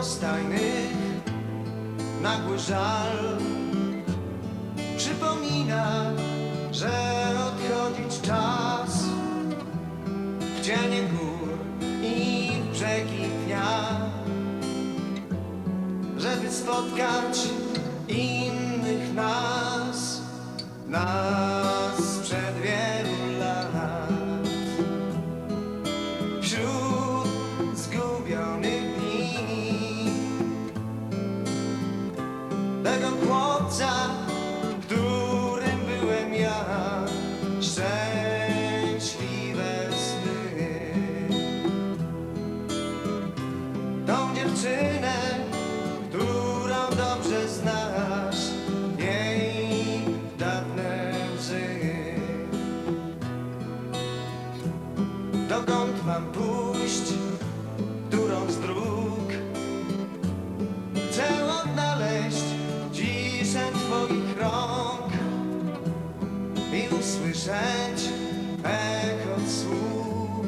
rozstajnych nagły żal. Przypomina, że odchodzić czas. W cienie gór i w brzegi dnia, żeby spotkać innych nas, nas usłyszeć echo słów.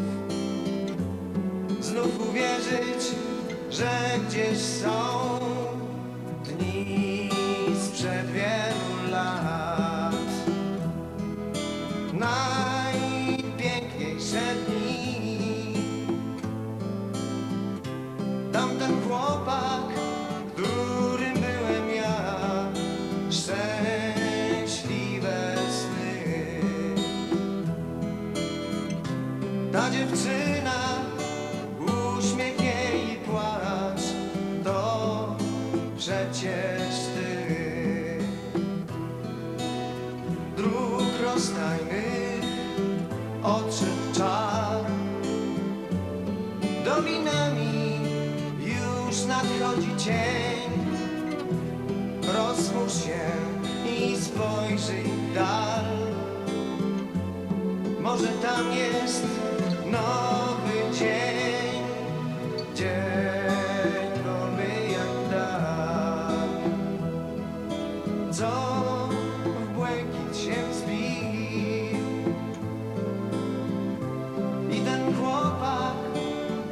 Znów uwierzyć, że gdzieś są dziewczyna, uśmiech jej i płacz To przecież ty. Dróg rozstajnych odszedł czar. Dolinami już nadchodzi cień. Rozchmurz się i spojrzyj dal. Może tam jest nowy dzień. Dzień wolny jak dan Co w błękit się zbił i ten chłopak,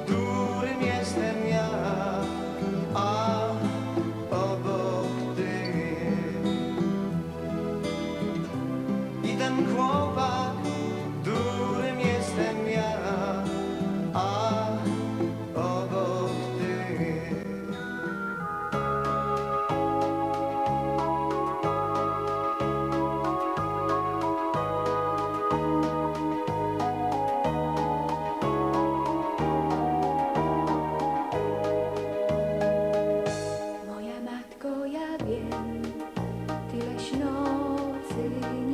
którym jestem ja, a obok ty. I ten chłopak, see.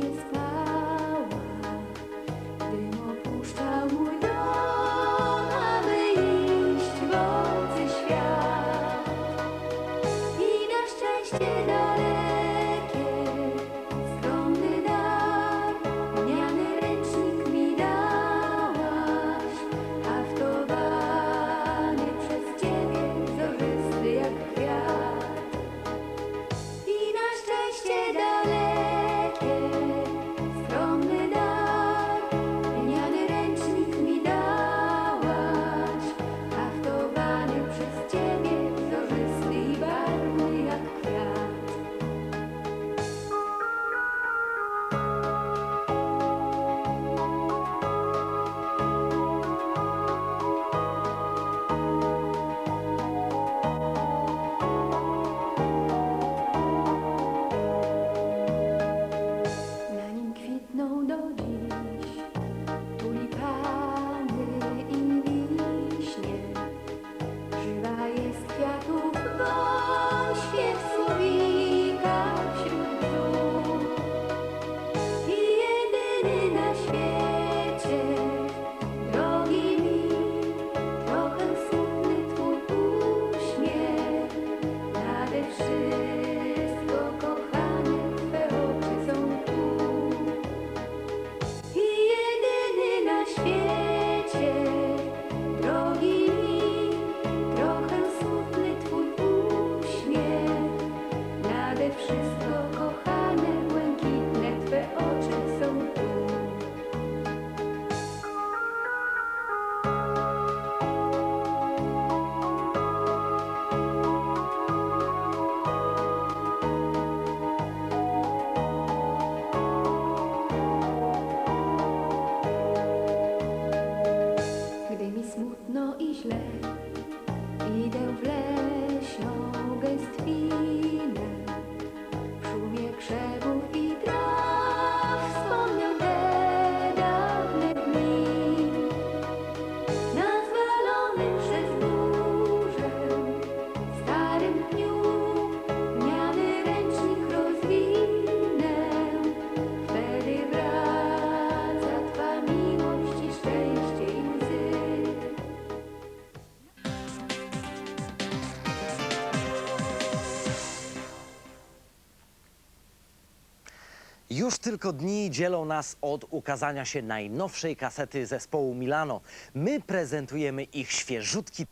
Już tylko dni dzielą nas od ukazania się najnowszej kasety zespołu Milano. My prezentujemy ich świeżutki